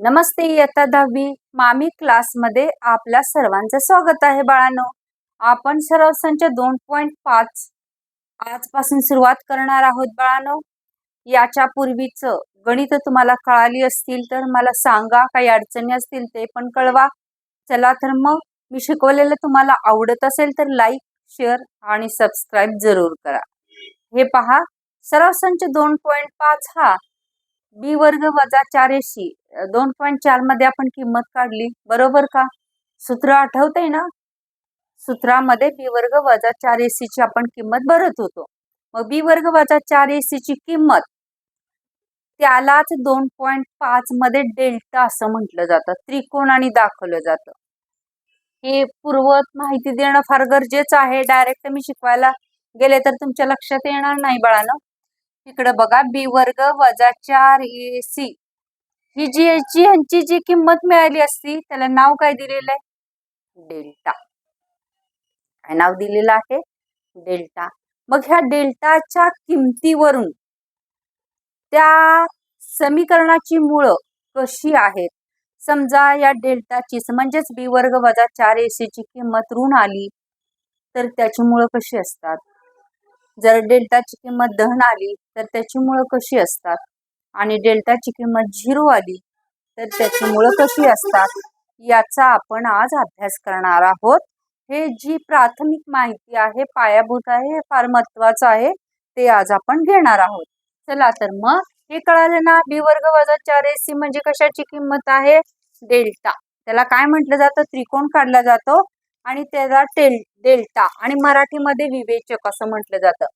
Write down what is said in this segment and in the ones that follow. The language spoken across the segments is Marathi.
नमस्ते इयत्ता दहावी. मामी क्लासमध्ये आपल्या सर्वांचं स्वागत आहे बाळांनो. आपण सराव संच दोन पॉईंट पाच आजपासून सुरुवात करणार आहोत बाळांनो. याच्या पूर्वीच गणित तुम्हाला कळाली असतील तर मला सांगा काही अडचणी असतील ते पण कळवा. चला तर मग मी शिकवलेलं तुम्हाला आवडत असेल तर लाईक शेअर आणि सबस्क्राईब जरूर करा. हे पहा सराव संच दोन पॉईंट पाच हा बी वर्ग वजा चार एसी दोन पॉईंट चारमध्ये आपण किंमत काढली. बरोबर का? सूत्र आठवतंय ना? सूत्रामध्ये बी वर्ग वजा चार एसी ची आपण किंमत भरत होतो. मग बी वर्ग वजा चार एसी ची किंमत त्यालाच दोन पॉईंट पाच मध्ये डेल्टा असं म्हटलं जातं. त्रिकोणाने दाखवलं जातं. हे पूर्वत माहिती देणं फार गरजेचं आहे. डायरेक्ट मी शिकवायला गेले तर तुमच्या लक्षात येणार नाही बाळानं. इकडे बघा बी वर्ग वजा चार ए सी. ही जी याची ह्यांची जी किंमत मिळाली असती त्याला नाव काय दिलेलं आहे? डेल्टा. काय नाव दिलेलं आहे? डेल्टा. मग ह्या डेल्टाच्या किमतीवरून त्या समीकरणाची मुळं कशी आहेत? समजा या डेल्टाचीच म्हणजेच बी वर्ग वजा चार एसीची किंमत ऋण आली तर त्याची मुळं कशी असतात? जर डेल्टाची किंमत धन आली तर त्याची मुळं कशी असतात? आणि डेल्टाची किंमत झिरो आली तर त्याची मुळं कशी असतात? याचा आपण आज अभ्यास करणार आहोत. हे जी प्राथमिक माहिती आहे पायाभूत आहे हे फार महत्वाचं आहे ते आज आपण घेणार आहोत. चला तर मग हे कळालं ना? बी वर्ग वजा चार एस सी म्हणजे कशाची किंमत आहे? डेल्टा. त्याला काय म्हटलं जातं? त्रिकोण काढला जातो. आणि त्याला टेल डेल्टा आणि मराठीमध्ये विवेचक असं म्हटलं जातं.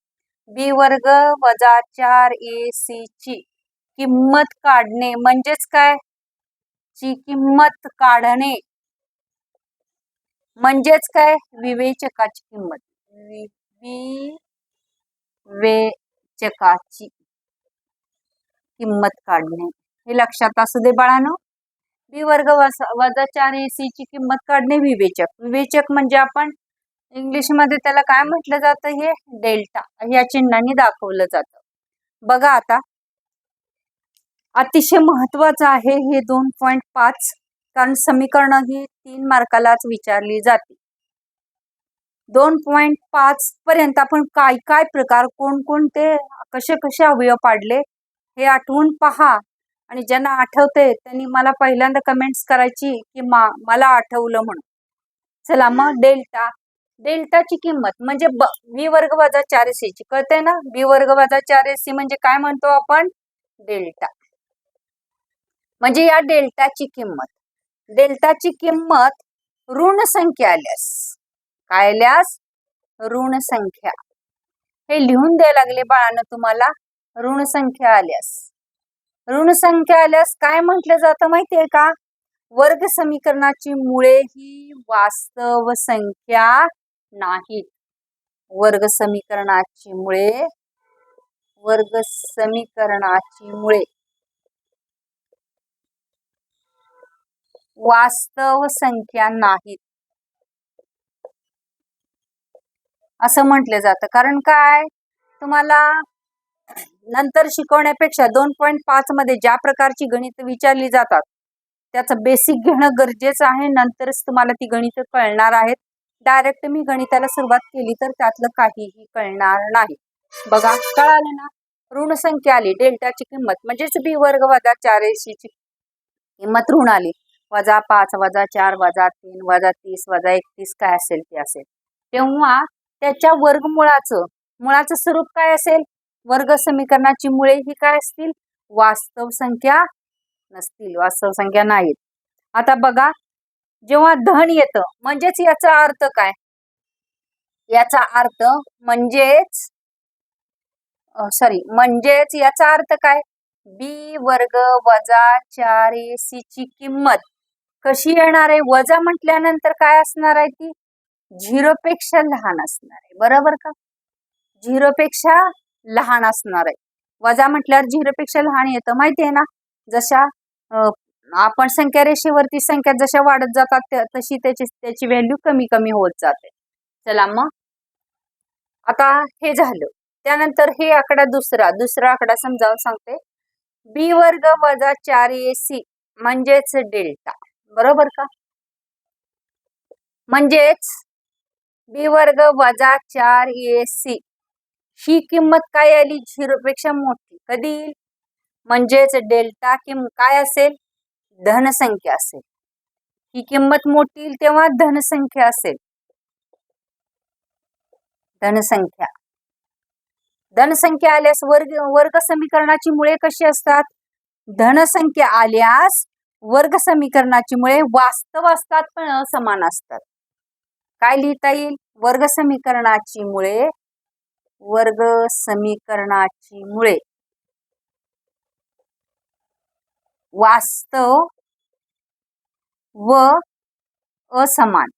बी वर्ग वजा चार ए सी ची किंमत काढणे म्हणजेच काय? ची किंमत काढणे म्हणजेच काय? विवेचकाची किंमत. विवेचकाची किंमत काढणे. हे लक्षात असू दे बाळानो. बी वर्ग वजा चार ए सी ची किंमत काढणे विवेचक. विवेचक म्हणजे आपण इंग्लिशमध्ये त्याला काय म्हटलं जातं? हे डेल्टा. या चिन्हाने दाखवलं जातं. बघा आता. अतिशय महत्वाचं आहे हे दोन पॉईंट पाच कारण समीकरण ही तीन मार्कालाच विचारली जाते. दोन पॉईंट पाच पर्यंत आपण काय काय प्रकार कोणकोणते कसे कसे अवयव पाडले हे आठवून पहा. आणि ज्यांना आठवते त्यांनी मला पहिल्यांदा कमेंट्स करायची की मा मला आठवलं म्हणून. चला मग डेल्टा. डेल्टाची किंमत म्हणजे ब बी वर्ग वजा चार एस ची. कळते ना? बी वर्ग वजा चार एस सी म्हणजे काय म्हणतो आपण? डेल्टा. म्हणजे या डेल्टाची किंमत. डेल्टाची किंमत ऋण संख्या आल्यास. काय आल्यास? ऋण संख्या. हे लिहून द्यायला लागले बाळानं तुम्हाला. ऋण संख्या आल्यास. ऋण संख्या आल्यास काय म्हटलं जातं माहितीये का? वर्ग समीकरणाची मुळे ही वास्तव संख्या नाहीत वर्ग समीकरणाची मुळे वर्ग समीकरणाची मुळे. वास्तव संख्या नाहीत. असं म्हटलं जातं. कारण काय? तुम्हाला नंतर शिकवण्यापेक्षा दोन पॉईंट पाच मध्ये ज्या प्रकारची गणित विचारली जातात त्याचं बेसिक घेणं गरजेचं आहे. नंतरच तुम्हाला ती गणित कळणार आहेत. डायरेक्ट मी गणिताला सुरुवात केली तर त्यातलं काहीही कळणार नाही. बघा कळालं ना? ऋण संख्या आली डेल्टाची किंमत. म्हणजेच बी वर्ग वजा चार एशीची किंमत ऋण आली. वजा पाच वजा चार वजा तीन वजा तीस वजा एकतीस काय असेल ते असेल. तेव्हा त्याच्या वर्गमुळाचं मुळाचं स्वरूप काय असेल? वर्ग समीकरणाची मुळे ही काय असतील? वास्तव संख्या नसतील. वास्तव संख्या नाहीत. आता बघा जेव्हा धन येतं म्हणजेच याचा अर्थ काय? याचा अर्थ म्हणजेच सॉरी म्हणजेच याचा अर्थ काय? बी वर्ग वजा चार ए सी ची किंमत. कशी येणार आहे? वजा म्हटल्यानंतर काय असणार आहे ती? झिरो पेक्षा लहान असणार आहे. बरोबर का? झिरो पेक्षा लहान असणार आहे. वजा म्हटल्यावर झिरो पेक्षा लहान येतं. माहिती आहे ना? जशा आपण संख्या रेषेवरती संख्या जशा वाढत जातात तशी त्याची त्याची व्हॅल्यू कमी कमी होत जाते. चला मग. आता हे झालं. त्यानंतर हे आकडा दुसरा दुसरा आकडा समजावून सांगते. बी वर्ग वजा चार ए सी म्हणजेच डेल्टा बरोबर का? म्हणजेच बी वर्ग वजा चार ए सी ही किंमत काय आली? झिरो पेक्षा मोठी. कधी येईल? म्हणजेच डेल्टा किंमत काय असेल? धनसंख्या असेल. ही किंमत मोठी येईल तेव्हा धनसंख्या असेल. धनसंख्या. धनसंख्या आल्यास वर्ग वर्ग समीकरणाची मुळे कशी असतात? धनसंख्या आल्यास वर्ग समीकरणाची मुळे वास्तव असतात पण असमान असतात. काय लिहिता येईल? वर्ग समीकरणाची मुळे वर्ग समीकरणाची मुळे. वास्तव व असमान.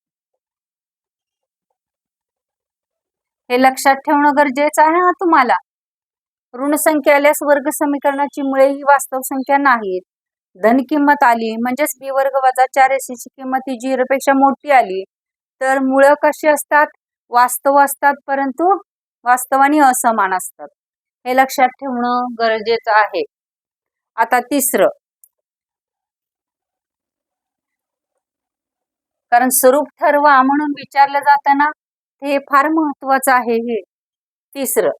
हे लक्षात ठेवणं गरजेचं आहे ना तुम्हाला? ऋण संख्या आल्यास वर्ग समीकरणाची मुळे ही वास्तव संख्या नाहीत धन किंमत आली म्हणजेच बी वर्ग वजा चार एसीची किंमत ही झिरो पेक्षा मोठी आली. तर मुळं कशी असतात? वास्तव असतात परंतु वास्तवाने असमान असतात. हे लक्षात ठेवणं गरजेचं आहे. आता तिसरं. कारण स्वरूप ठरवा म्हणून विचारलं जाताना हे फार महत्वाचं आहे हे. तिसरं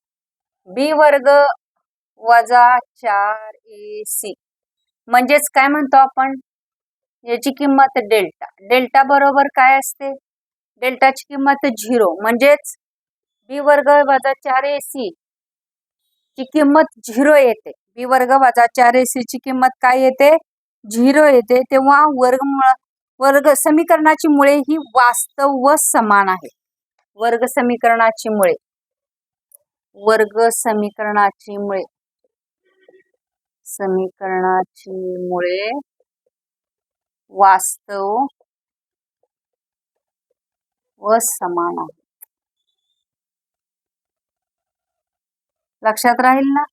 बी वर्ग वजा चार ए सी. म्हणजेच काय म्हणतो आपण? याची किंमत डेल्टा. डेल्टा बरोबर काय असते? डेल्टाची किंमत झिरो. म्हणजेच बी वर्ग वजा चार ए सी ची किंमत झिरो येते. बी वर्ग वजा चार ए सी ची किंमत काय येते? झिरो येते. तेव्हा वर्गमुळा वर्ग समीकरणाची मुळे ही वास्तव व समान आहे. वर्ग समीकरणाची मुळे. वर्ग समीकरणाची मुळे. समीकरणाची मुळे वास्तव व समान आहे. लक्षात राहील ना?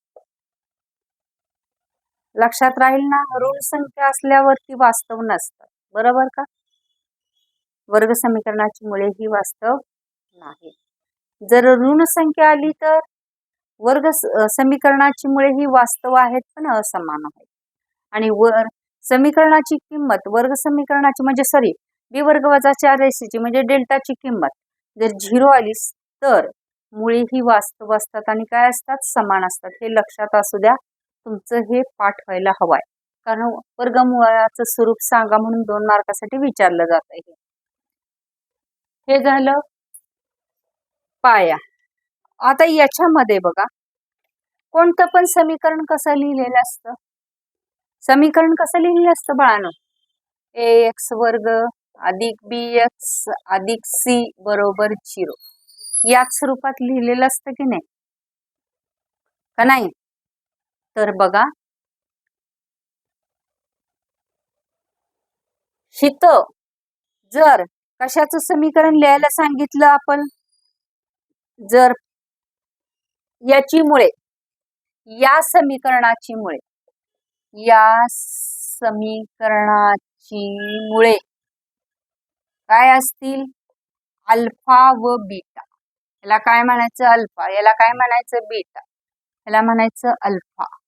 लक्षात राहील ना? ऋण संख्या असल्यावरती वास्तव नसतात बरोबर का? वर्ग समीकरणाची मुळे ही वास्तव नाही. जर ऋण संख्या आली तर वर्ग समीकरणाची मुळे ही वास्तव आहेत पण असमान आहेत. आणि वर समीकरणाची किंमत वर्ग समीकरणाची म्हणजे सॉरी बी वर्ग वजा चार रेसीची म्हणजे डेल्टाची किंमत. जर झिरो आली तर मुळे ही वास्तव असतात आणि काय असतात? समान असतात. हे लक्षात असू द्या. तुमचं हे पाठ व्हायला हवंय. कारण वर्गमुळाचं स्वरूप सांगा म्हणून दोन मार्कासाठी विचारलं जात आहे. हे झालं पाया. आता याच्यामध्ये बघा. कोणतं पण समीकरण कसं लिहिलेलं असतं? समीकरण कसं लिहिलेलं असतं बाळानं? ए एक्स वर्ग अधिक बी एक्स अधिक सी बरोबर झिरो. याच स्वरूपात लिहिलेलं असतं की नाही? का नाही? तर बघा. शित. जर कशाचं समीकरण लिहायला सांगितलं आपण? जर याची मुळे या समीकरणाची मुळे या समीकरणाची मुळे काय असतील? अल्फा व बीटा. याला काय म्हणायचं अल्फा? याला काय म्हणायचं बीटा? याला म्हणायचं अल्फा.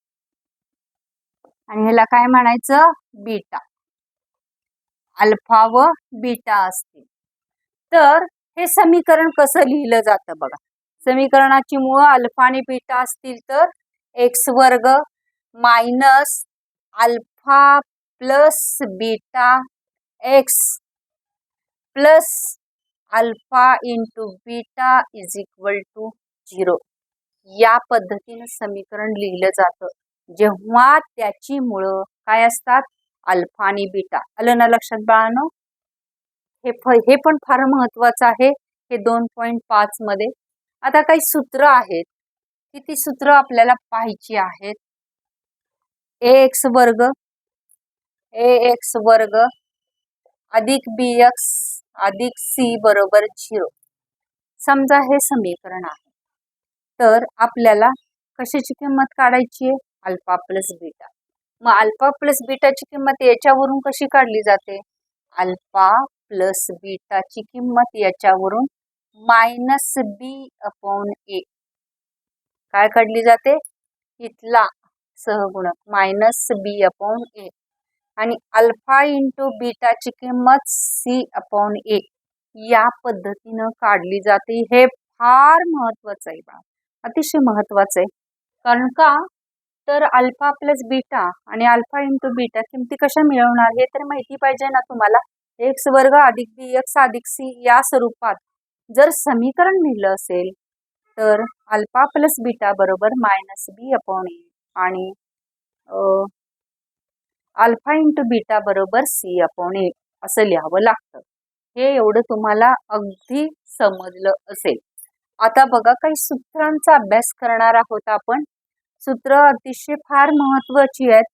आणि ह्याला काय म्हणायचं? बीटा. अल्फा व बीटा असतील तर हे समीकरण कसं लिहिलं जातं बघा. समीकरणाची मुळं अल्फा आणि बीटा असतील तर एक्स वर्ग minus alpha plus beta x plus alpha into beta is equal to zero. या पद्धतीनं समीकरण लिहिलं जातं. जेव्हा त्याची मुळं काय असतात? अल्फा आणि बीटा. आलं ना लक्षात बाळानो? हे फ हे पण फार महत्वाचं आहे हे दोन पॉईंट पाच मध्ये. आता काही सूत्र आहेत. किती सूत्र आपल्याला पाहायची आहेत? ए एक्स वर्ग ए एक्स वर्ग अधिक बी एक्स अधिक सी बरोबर झिरो. समजा हे समीकरण आहे. तर आपल्याला कशाची किंमत काढायची आहे? Alpha plus beta. मग अल्फा प्लस बीटाची किंमत याच्यावरून कशी काढली जाते? अल्फा प्लस बीटाची किंमत याच्यावरून मायनस बी अपॉन ए. काय काढली जाते? इथला सहगुणक. Minus B upon A. आणि अल्फा इंटू बीटाची किंमत सी अपॉन ए. या पद्धतीनं काढली जाते. हे फार महत्वाचं आहे बा. अतिशय महत्वाचं आहे. कारण का? तर अल्फा प्लस बीटा आणि अल्फा इंटू बीटा किमती कशा मिळवणार हे तर माहिती पाहिजे ना तुम्हाला. एक्स वर्ग अधिक बी एक्स अधिक सी या स्वरूपात जर समीकरण लिहिलं असेल तर अल्फा प्लस बीटा बरोबर मायनस बी अपॉन ए आणि अल्फा इंटू बीटा बरोबर सी अपॉन ए असं लिहावं लागतं. हे एवढं तुम्हाला अगदी समजलं असेल. आता बघा काही सूत्रांचा अभ्यास करणार आहोत आपण. सूत्र अतिशय फार महत्वाची आहेत.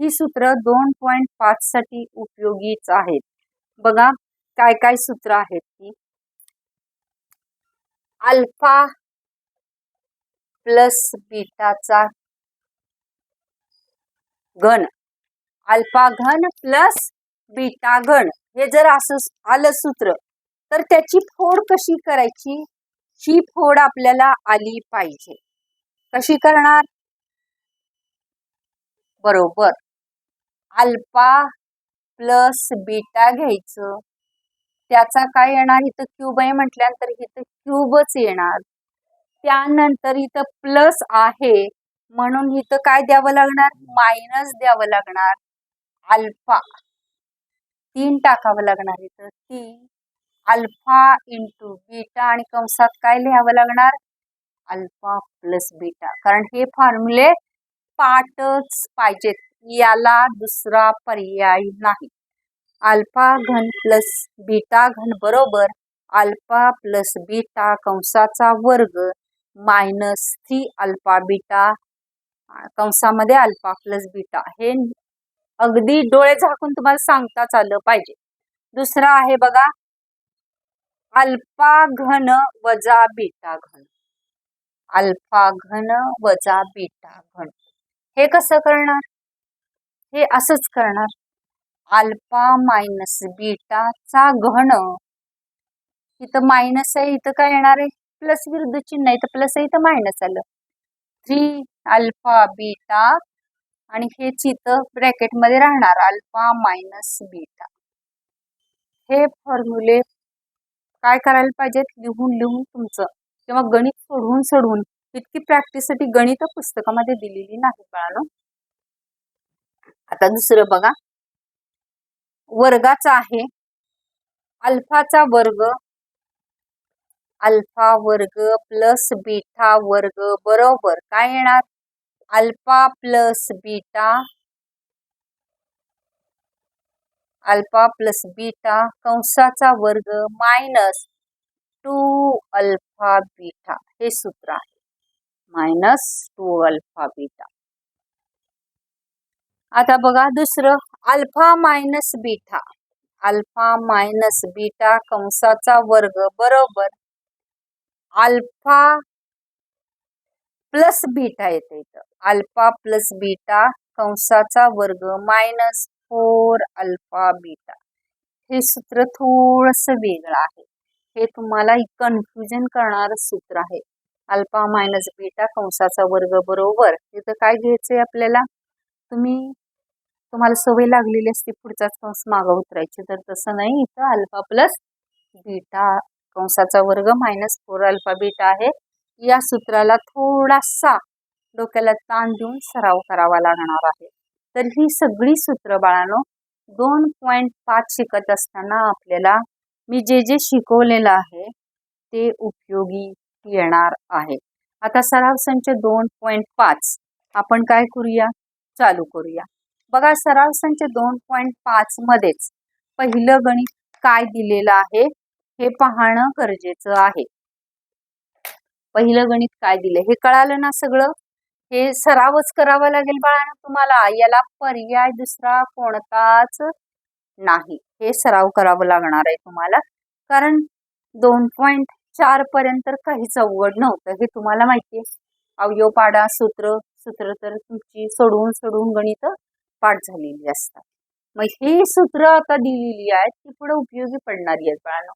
ही सूत्र दोन पॉईंट पाच साठी उपयोगीच आहेत. बघा काय काय सूत्र आहेत ती? अल्फा प्लस बीटाचा घन. अल्फा घन प्लस बीटा घन. हे जर असं आलं सूत्र तर त्याची फोड कशी करायची? ही फोड आपल्याला आली पाहिजे. कशी करणार? बरोबर. अल्फा प्लस बीटा घ्यायचं. त्याचा काय येणार? इथं क्यूब आहे म्हटल्यानंतर इथं क्यूबच येणार. त्यानंतर इथं प्लस आहे. म्हणून इथं काय द्यावं लागणार? मायनस द्यावं लागणार. अल्फा. तीन टाकावं लागणार इथं. तीन. अल्फा इंटू बीटा आणि कंसात काय लिहावं लागणार? Alpha plus beta. कारण हे फॉर्म्युले पाठच पाहिजेत. याला दुसरा पर्याय नाही. अल्फा घन प्लस बीटा घन बरोबर अल्फा प्लस बीटा कंसाचा वर्ग मायनस थ्री अल्फा बीटा कंसामध्ये अल्फा प्लस बीटा. हे अगदी डोळे झाकून तुम्हाला सांगताच आलं पाहिजे. दुसरा आहे बघा. अल्फा घन वजा बीटा घन. अल्फा घन वजा बीटा घन. हे कसं करणार? हे असंच करणार. अल्फा मायनस बीटाचा घन. इथं मायनस आहे इथं काय येणार आहे? प्लस विरुद्ध चिन्ह आहे तर प्लस आहे इथं मायनस आलं. थ्री अल्फा बीटा आणि हे चित्र ब्रॅकेटमध्ये राहणार अल्फा मायनस बीटा. हे फॉर्म्युले काय करायला पाहिजेत? लिहून लिहून तुमचं. किंवा गणित सोडवून सोडवून. इतकी प्रॅक्टिससाठी गणित पुस्तकामध्ये दिलेली नाही बाळानो. आता दुसरं बघा. वर्गाचा आहे. अल्फाचा वर्ग. अल्फा वर्ग प्लस बीटा वर्ग. बरोबर. काय येणार? Alpha plus beta. Alpha plus beta कंसाचा वर्ग मायनस टू अल्फा बीटा. हे सूत्र आहे. मायनस टू अल्फा बीटा आता बघा दुसरं alpha minus beta alpha minus beta कंसाचा वर्ग बरोबर अल्फा प्लस बीटा येते इथं. अल्फा प्लस बीटा कंसाचा वर्ग मायनस फोर अल्फा बीटा हे सूत्र थोडस वेगळं आहे. हे तुम्हाला कन्फ्युजन करणारं सूत्र आहे. अल्फा मायनस बीटा कंसाचा वर्ग बरोबर तिथं काय घ्यायचंय आपल्याला? तुम्ही तुम्हाला सवय लागलेली असते पुढचाच कंस मागं उतरायची तर तसं नाही. इथं अल्फा प्लस बीटा कंसाचा वर्ग मायनस फोर अल्फा बीटा आहे. या सूत्राला थोडासा डोक्याला ताण देऊन सराव करावा लागणार आहे. तर ही सगळी सूत्र बाळानो दोन पॉईंट पाच शिकत असताना आपल्याला मी जे जे शिकवलेलं आहे ते उपयोगी येणार आहे. आता सराव संच दोन पॉईंट पाच. आपण काय करूया? चालू करूया. बघा सराव संच दोन पॉईंट पाच मध्येच पहिलं गणित काय दिलेलं आहे? हे पाहणं गरजेचं आहे. पहिलं गणित काय दिलं? हे कळालं ना सगळं? हे सरावच करावा लागेल बाळांना तुम्हाला. याला पर्याय दुसरा कोणताच नाही. हे सराव करावं लागणार आहे तुम्हाला. कारण दोन पॉईंट चार पर्यंत काहीच अवघड नव्हतं. हे तुम्हाला माहिती आहे. अवयव पाडा सूत्र सूत्र तर तुमची सोडवून सोडवून गणित पाठ झालेली असतात. मग हे सूत्र आता दिलेली आहेत ती पुढे उपयोगी पडणारी आहेत बाळांना.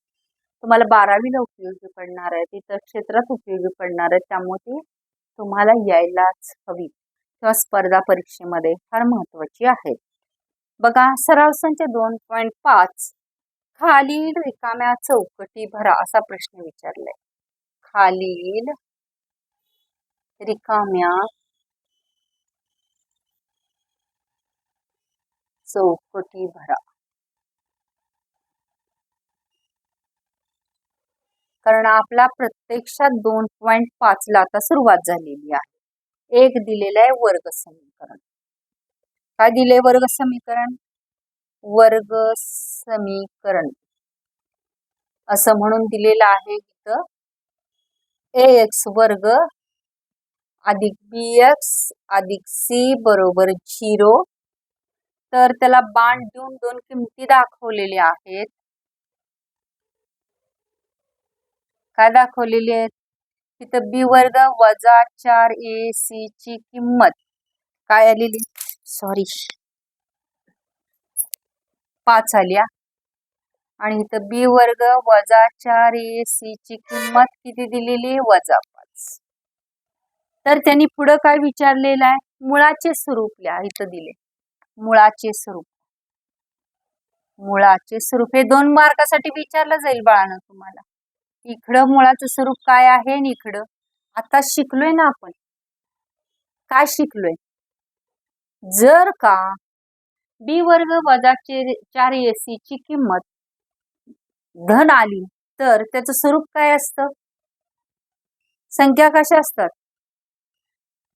तुम्हाला बारावीला उपयोगी पडणार आहे इतर क्षेत्रात उपयोगी पडणार आहे त्यामुळे ती तुम्हाला यायलाच हवी किंवा स्पर्धा परीक्षेमध्ये फार महत्वाची आहे. बघा सराव संच दोन पॉईंट पाच खालील रिकाम्या चौकटी भरा असा प्रश्न विचारलाय. खालील रिकाम्या चौकटी भरा. कारण आपला प्रत्यक्षात दोन पॉइंट पाच ला आता सुरुवात झालेली आहे. एक दिलेलं आहे वर्ग समीकरण. काय दिले वर्ग समीकरण? वर्ग समीकरण. असं म्हणून दिलेलं आहे इथं. ए एक्स वर्ग अधिक बी एक्स अधिक सी बरोबर झिरो. तर त्याला बाण देऊन दोन किमती दाखवलेल्या आहेत. काय दाखवलेली आहेत? तिथं बी वर्ग वजा चार ए सी ची किंमत. काय आलेली? सॉरी पाच आल्या आणि इथं बी वर्ग वजा चार ए सी ची किंमत किती दिलेली वजा पाच. तर त्यांनी पुढं काय विचारलेलं आहे? मुळाचे स्वरूप लिहा इथं दिले. मुळाचे स्वरूप. मुळाचे स्वरूप. हे दोन मार्कासाठी विचारलं जाईल बाळानं तुम्हाला. इकडं मुळाचं स्वरूप काय आहे आणि इकडं? आता शिकलोय ना आपण. काय शिकलोय? जर का बी वर्ग वजा चार एस ची किंमत. धन आली तर त्याचं स्वरूप काय असतं? संख्या कशा असतात?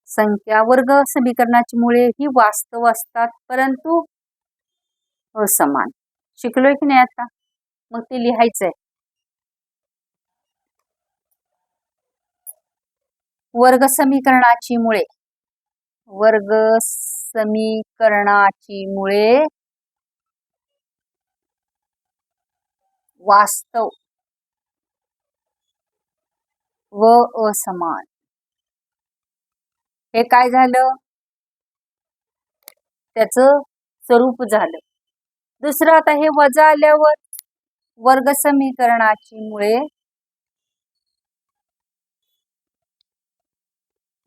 संख्या वर्ग समीकरणाची मुळे ही वास्तव असतात परंतु असमान. शिकलोय की नाही आता? मग ते लिहायचंय. वर्ग समीकरणाची मुळे. वर्ग समीकरणाची मुळे वास्तव व असमान. हे काय झालं? त्याच स्वरूप झालं. दुसरं आता हे वजा आल्यावर वर्ग समीकरणाची मुळे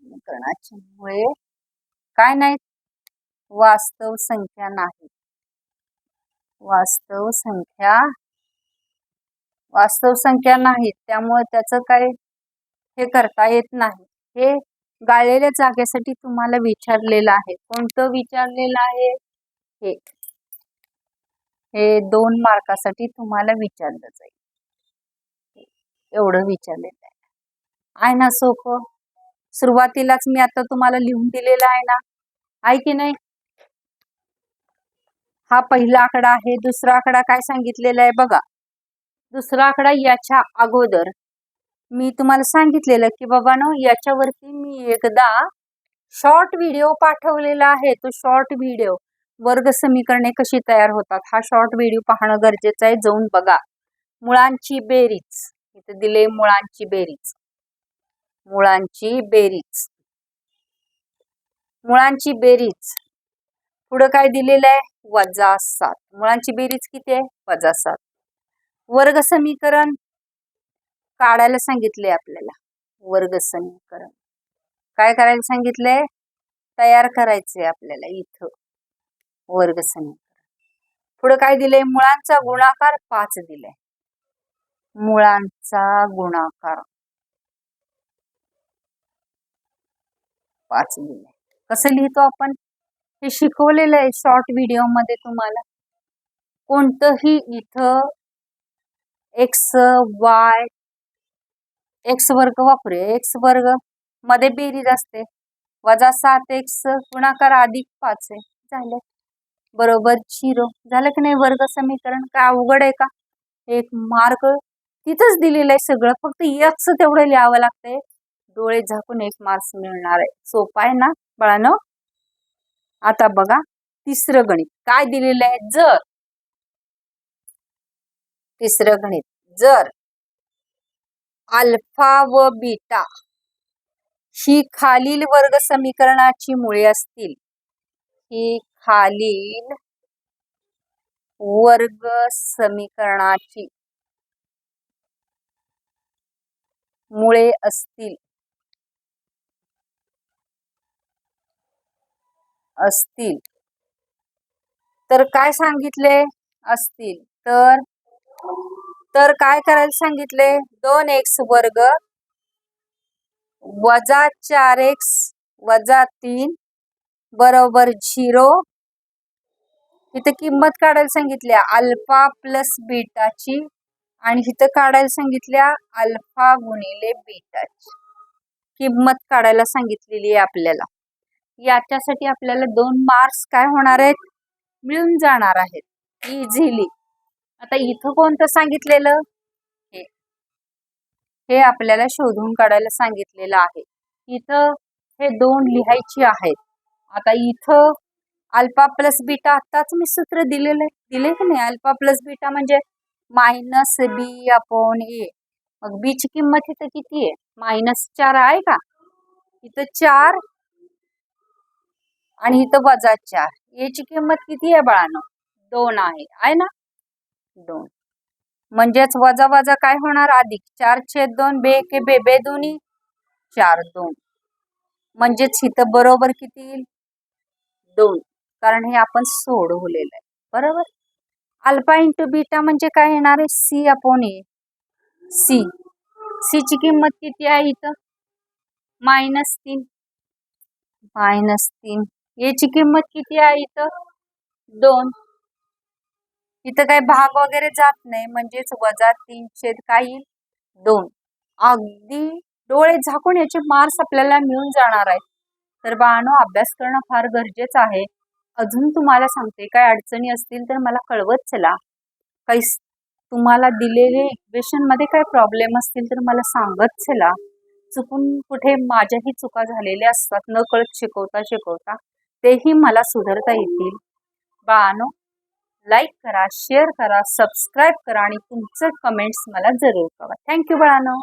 समीकरणाची मुळे काय नाही वास्तव संख्या नाही. वास्तव संख्या वास्तव संख्या नाही. त्यामुळे त्याचं काय हे करता येत नाही. हे गाळलेल्या जागेसाठी तुम्हाला विचारलेलं आहे. कोणतं विचारलेलं आहे? हे. हे दोन मार्कासाठी तुम्हाला विचारलं जाईल. एवढं विचारलेलं आहे. आहे ना सोपं? सुरुवातीलाच मी आता तुम्हाला लिहून दिलेलं आहे ना? आहे की नाही? हा पहिला आकडा आहे. दुसरा आकडा काय सांगितलेला आहे बघा. दुसरा आकडा याच्या अगोदर. मी तुम्हाला सांगितलेलं की बाबानो याच्यावरती मी एकदा शॉर्ट व्हिडिओ पाठवलेला आहे. तो शॉर्ट व्हिडिओ वर्ग समीकरणे कशी तयार होतात? हा शॉर्ट व्हिडिओ पाहणं गरजेचं आहे. जाऊन बघा. मुळांची बेरीज. इथे दिले मुळांची बेरीज. मुळांची बेरीज. मुळांची बेरीज. पुढं काय दिलेलं आहे? वजा सात. मुळांची बेरीज किती आहे? वजा सात. वर्ग समीकरण काढायला सांगितले आपल्याला. वर्ग समीकरण. काय करायला सांगितलंय? तयार करायचंय आपल्याला इथं. वर्ग समीकरण. पुढे काय दिलंय? मुळांचा गुणाकार पाच दिलाय. मुळांचा गुणाकार पाच दिलाय. कसं लिहितो आपण? हे शिकवलेलं आहे शॉर्ट व्हिडिओमध्ये तुम्हाला. कोणतंही इथं एक्स वाय एक्स वर्ग वापरूया. एक्स वर्गमध्ये बेरीज असते. वजा सात एक्स गुणाकार अधिक पाच आहे. झालं. बरोबर झिरो. झालं की नाही वर्ग समीकरण? काय अवघड आहे का? एक मार्क तिथंच दिलेलं आहे सगळं. फक्त एक्स तेवढं लिहावं लागतंय. डोळे झाकून एक मार्क्स मिळणार आहे. सोपा आहे ना बाळानं? आता बघा तिसरं गणित. काय दिलेलं आहे? जर. तिसरं गणित. जर. अल्फा व बीटा ही खालील वर्ग समीकरणाची मुळे असतील. ही खालील वर्ग समीकरणाची मुळे असतील. असतील. तर काय सांगितले? असतील. तर तर काय करायला सांगितले? दोन एक्स वर्ग वजा चार एक्स वजा तीन बरोबर झिरो. इथं किंमत काढायला सांगितल्या अल्फा प्लस बीटाची आणि इथं काढायला सांगितल्या अल्फा गुणिले बीटाची. किंमत काढायला सांगितलेली आहे आपल्याला. याच्यासाठी आपल्याला दोन मार्क्स काय होणार आहेत? मिळून जाणार आहेत. इझिली आता इथं कोणतं सांगितलेलं? हे. हे आपल्याला शोधून काढायला सांगितलेलं आहे. इथं हे दोन लिहायची आहेत. आता इथं अल्फा प्लस बीटा आत्ताच मी सूत्र दिलेलं आहे दिले की नाही? अल्फा प्लस बीटा म्हणजे मायनस बी अपॉन ए. मग बीची किंमत इथं किती आहे? मायनस चार आहे का? इथं चार आणि इथं वजा चार. याची किंमत किती आहे बाळानं? दोन आहे. आहे ना? दोन. म्हणजेच वजा वजा काय होणार? अधिक चार छेद दोन बे के बे बे दोन्ही चार दोन. म्हणजेच इथं बरोबर किती येईल? दोन. कारण हे आपण सोडवलेलं आहे. बरोबर? अल्फा इंटू बीटा म्हणजे काय येणार आहे? सी अपॉन ए सी सीची किंमत किती आहे इथं? मायनस तीन. मायनस तीन. याची किंमत किती आहे इथं? दोन. इथं काही भाग वगैरे जात नाही म्हणजेच वजा तीन छेद येईल दोन. अगदी डोळे झाकून याचे मार्क्स आपल्याला मिळून जाणार आहेत. तर बाळानो अभ्यास करणं फार गरजेचं आहे. अजून तुम्हाला सांगते काय अडचणी असतील तर मला कळवत चला. काही तुम्हाला दिलेले इक्वेशनमध्ये काय प्रॉब्लेम असतील तर मला सांगत चला. चुकून कुठे माझ्याही चुका झालेल्या असतात. न कळत शिकवता शिकवता तेही मला सुधारता येतील. बाळानो लाईक करा शेअर करा सबस्क्राईब करा आणि तुमचं कमेंट्स मला जरूर करा थँक्यू बाळानो.